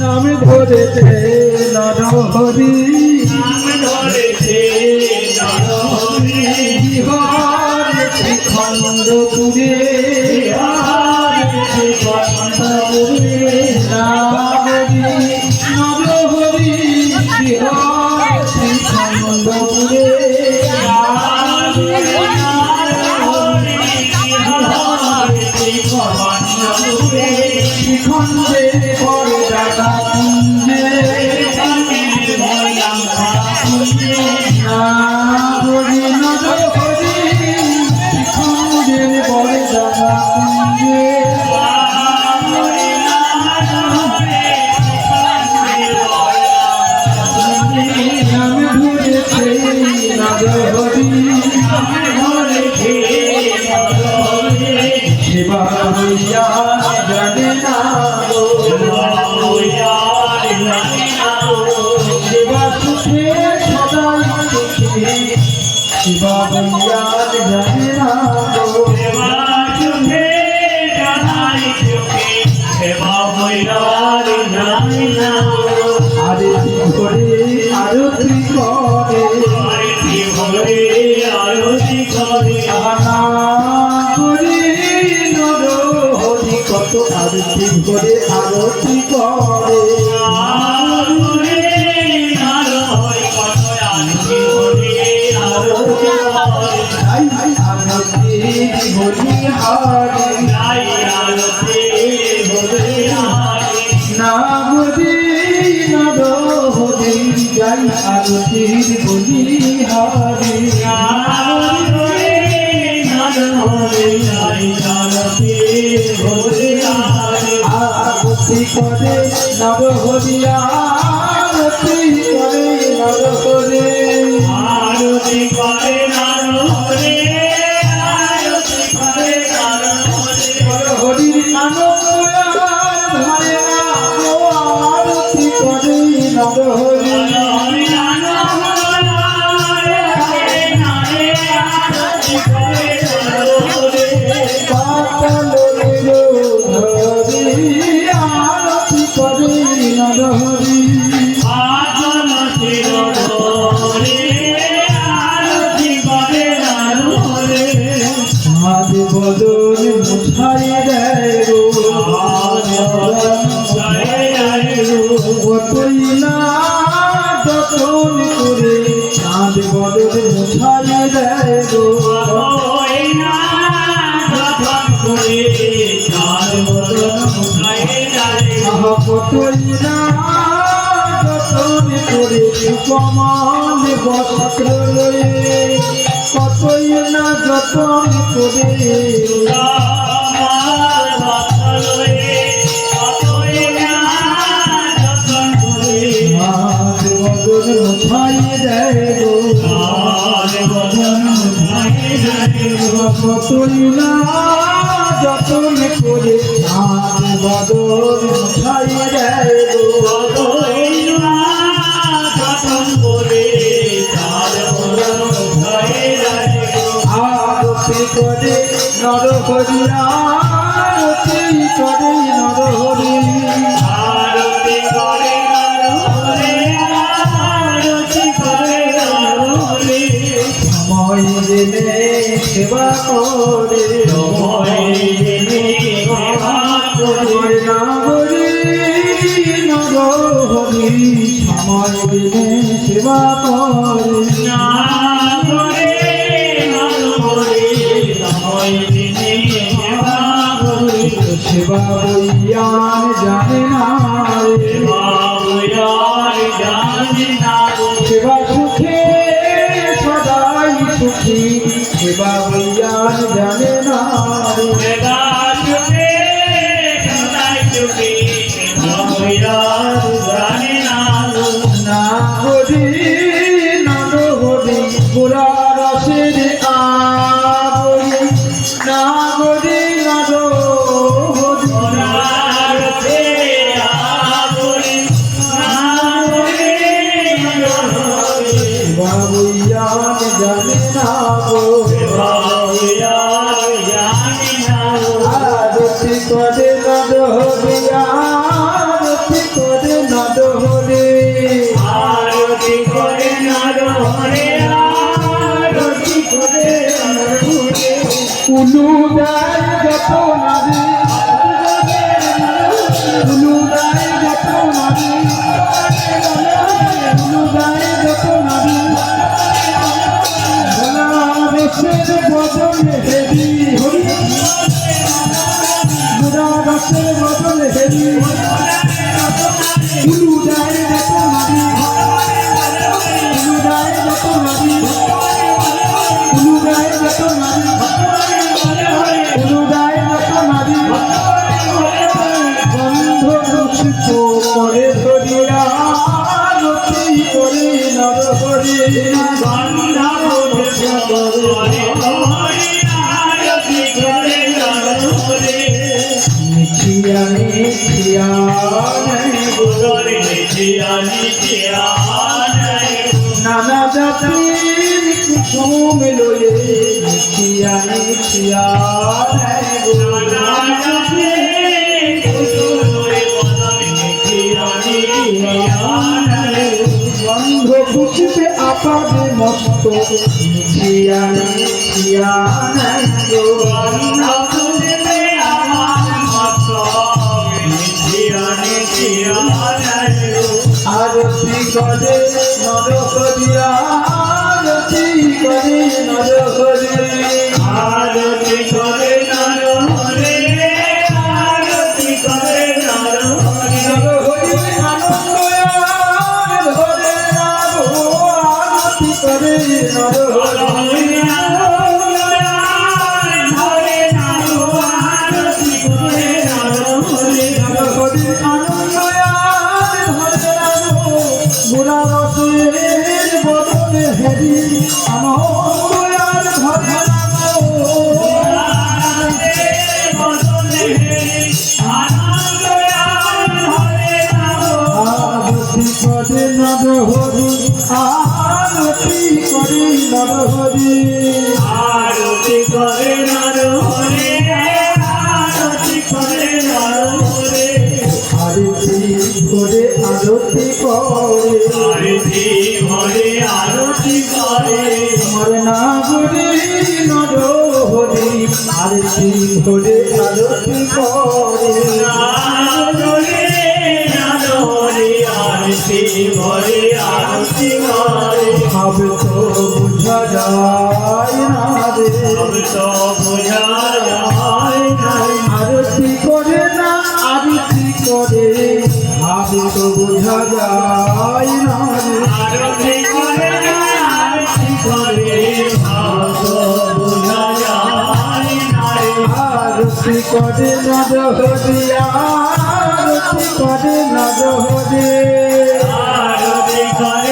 নামে ধরেছে নরহরি বিহার নাগরি করে নর হরি আরতি করে। নর হরি আরতি করে। করে। নর হরি আজ বদল মুছাই দেয় গো। কতই না যতন করে। আজ বদল মুছাই দেয় আহা কতই কমান বস্ত্র কতই না যতন করে। মুছাই দেয় গো যতন করে করে নর হরি আরতি করে নর হরি আরতি করে সময় দিলে সেবা করে। আমার নর হরি সময় দিলে সেবা করে। সেবা বইয়ান জানে না সেবা সুখে সদাই সুখী সেবা বইয়ান জানে না না হরি মিছিয়া মিছিয়া নানা জাতি কুসুম লয়ে বন্ধ খুশিতে আপাদে মস্ত মিছিয়া মিছিয়া আরতি করে নর করিয়া আরতি করে নরহরি আরতি করে নর হরে আরতি করে নর হরে আরতি করে আরতি করে। আরতি হরে আরতি করে। আমার নাগরি নরহরি আরতি করে আরতি করে। আরতি করে না আরতি করে ভাবে তো বুঝা যায় না আরতি করে আরতি করে ভাব বোঝা যায় নাই আরতি করে নরহরি আরতি আরতি করে